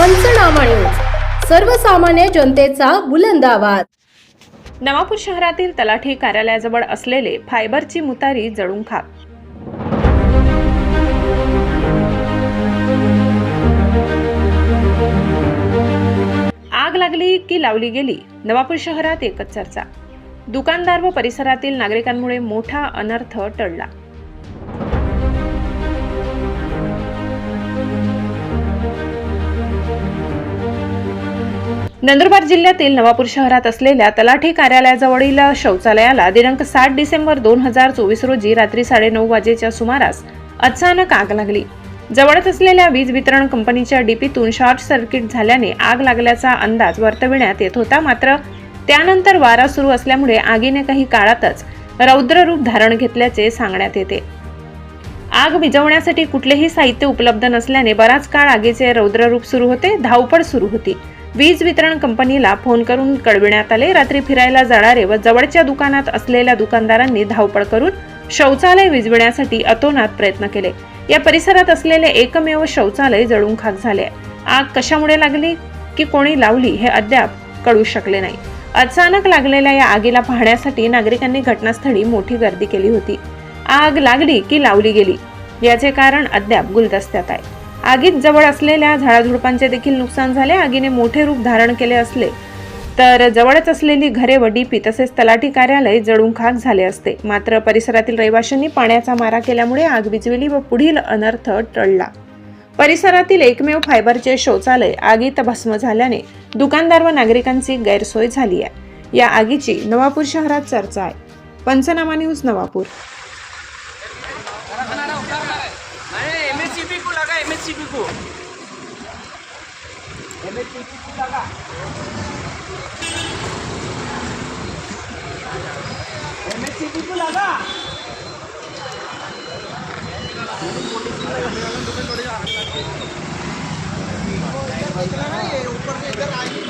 पंचनामा न्यूज सर्वसामान्य जनतेचा बुलंद आवाज. नवापूर शहरातील तलाठी कार्यालयाजवळ असलेले फायबरची मुतारी जळून खाक. आग लागली की लावली गेली नवापूर शहरात एकच चर्चा. दुकानदार व परिसरातील नागरिकांमुळे मोठा अनर्थ टळला. नंदुरबार जिल्ह्यातील नवापूर शहरात असलेल्या तलाठी कार्यालयाजवळील शौचालयाला दिनांक सात डिसेंबर दोन हजार चोवीस रोजी रात्री साडेनऊ वाजेच्या सुमारास अचानक आग लागली. जवळच असलेल्या वीज वितरण कंपनीच्या डीपीतून शॉर्ट सर्किट झाल्याने आग लागल्याचा अंदाज वर्तविण्यात येत होता मात्र त्यानंतर वारा सुरू असल्यामुळे आगीने काही काळातच रौद्र रूप धारण घेतल्याचे सांगण्यात येते. आग विजवण्यासाठी कुठलेही साहित्य उपलब्ध नसल्याने बराच काळ आगीचे रौद्र रूप सुरू होते धावपळ सुरू होती. वीज वितरण कंपनीला फोन करून कळविण्यात आले. रात्री फिरायला जाणारे व जवळच्या दुकानात असलेल्या दुकानदारांनी धावपळ करून शौचालय विझविण्यासाठी अतोनात प्रयत्न केले. या परिसरात असलेले एकमेव शौचालय जळून खाक झाले. आग कशामुळे लागली की कोणी लावली हे अद्याप कळू शकले नाही. अचानक लागलेल्या या आगीला पाहण्यासाठी नागरिकांनी घटनास्थळी मोठी गर्दी केली होती. आग लागली की लावली गेली. याचे कारण अद्याप गुलदस्त्यात आहे. आगीत जवळ असलेल्या झाडाझुडपांचे देखील नुकसान झाले. आगीने मोठे रूप धारण केले असले तर जवळच असलेली घरे व डीपी तसेच तलाठी कार्यालय जळून खाक झाले असते. मात्र परिसरातील रहिवाशांनी पाण्याचा मारा केल्यामुळे आग विजविली व पुढील अनर्थ टळला. परिसरातील एकमेव फायबरचे शौचालय आगीत भस्म झाल्याने दुकानदार व नागरिकांची गैरसोय झाली आहे. या आगीची नवापूर शहरात चर्चा आहे. पंचनामा न्यूज नवापूर. एमएससीबी को लगा एमएससीबी को एमएससीबी को लगा एमएससीबी को लगा ऊपर से इधर आई